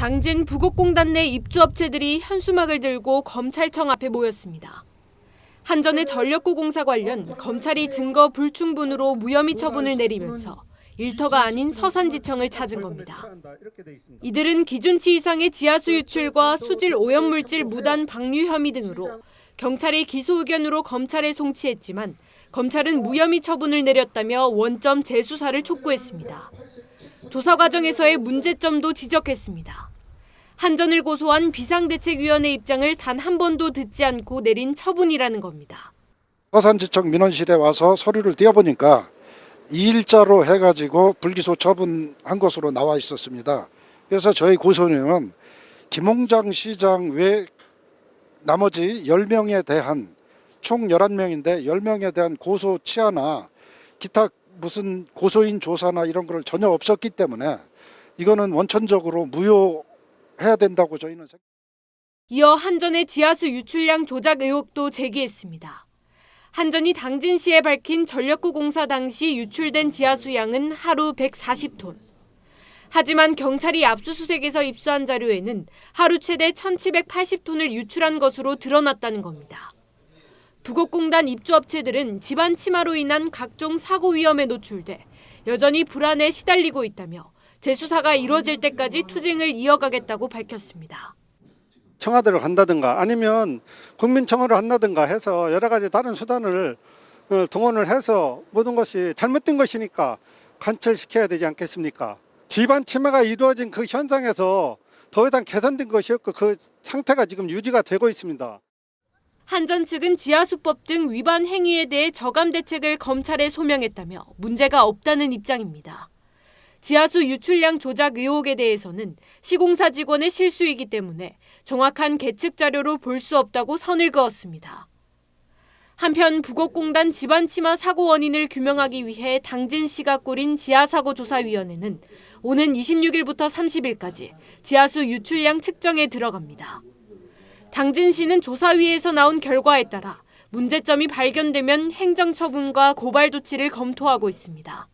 당진 부곡공단 내 입주업체들이 현수막을 들고 검찰청 앞에 모였습니다. 한전의 전력구 공사 관련 검찰이 증거 불충분으로 무혐의 처분을 내리면서 일터가 아닌 서산지청을 찾은 겁니다. 이들은 기준치 이상의 지하수 유출과 수질 오염물질 무단 방류 혐의 등으로 경찰이 기소 의견으로 검찰에 송치했지만 검찰은 무혐의 처분을 내렸다며 원점 재수사를 촉구했습니다. 조사 과정에서의 문제점도 지적했습니다. 한전을 고소한 비상대책위원회 입장을 단 한 번도 듣지 않고 내린 처분이라는 겁니다. 서산지청 민원실에 와서 서류를 띄워보니까 2일자로 해가지고 불기소 처분한 것으로 나와 있었습니다. 그래서 저희 고소는 김홍장 시장 외 나머지 10명에 대한 총 11명인데 10명에 대한 고소 취하나 기타 무슨 고소인 조사나 이런 걸 전혀 없었기 때문에 이거는 원천적으로 무효 해야 된다고 저희는 생각합니다. 이어 한전의 지하수 유출량 조작 의혹도 제기했습니다. 한전이 당진시에 밝힌 전력구 공사 당시 유출된 지하수 양은 하루 140톤. 하지만 경찰이 압수수색에서 입수한 자료에는 하루 최대 1,780톤을 유출한 것으로 드러났다는 겁니다. 부곡공단 입주업체들은 집안 침하로 인한 각종 사고 위험에 노출돼 여전히 불안에 시달리고 있다며 재수사가 이뤄질 때까지 투쟁을 이어가겠다고 밝혔습니다. 청와대로 간다든가 아니면 국민청원을 한다든가 해서 여러 가지 다른 수단을 어, 동원을 해서 모든 것이 잘못된 것이니까 관철시켜야 되지 않겠습니까? 집안 침해가 이루어진 그 현장에서 더 이상 개선된 것이 없고 그 상태가 지금 유지가 되고 있습니다. 한전 측은 지하수법 등 위반 행위에 대해 저감 대책을 검찰에 소명했다며 문제가 없다는 입장입니다. 지하수 유출량 조작 의혹에 대해서는 시공사 직원의 실수이기 때문에 정확한 계측 자료로 볼 수 없다고 선을 그었습니다. 한편 부곡공단 집안 침하 사고 원인을 규명하기 위해 당진 시가 꾸린 지하사고조사위원회는 오는 26일부터 30일까지 지하수 유출량 측정에 들어갑니다. 당진 시는 조사위에서 나온 결과에 따라 문제점이 발견되면 행정처분과 고발 조치를 검토하고 있습니다.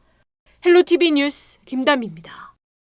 헬로티비 뉴스 김담입니다.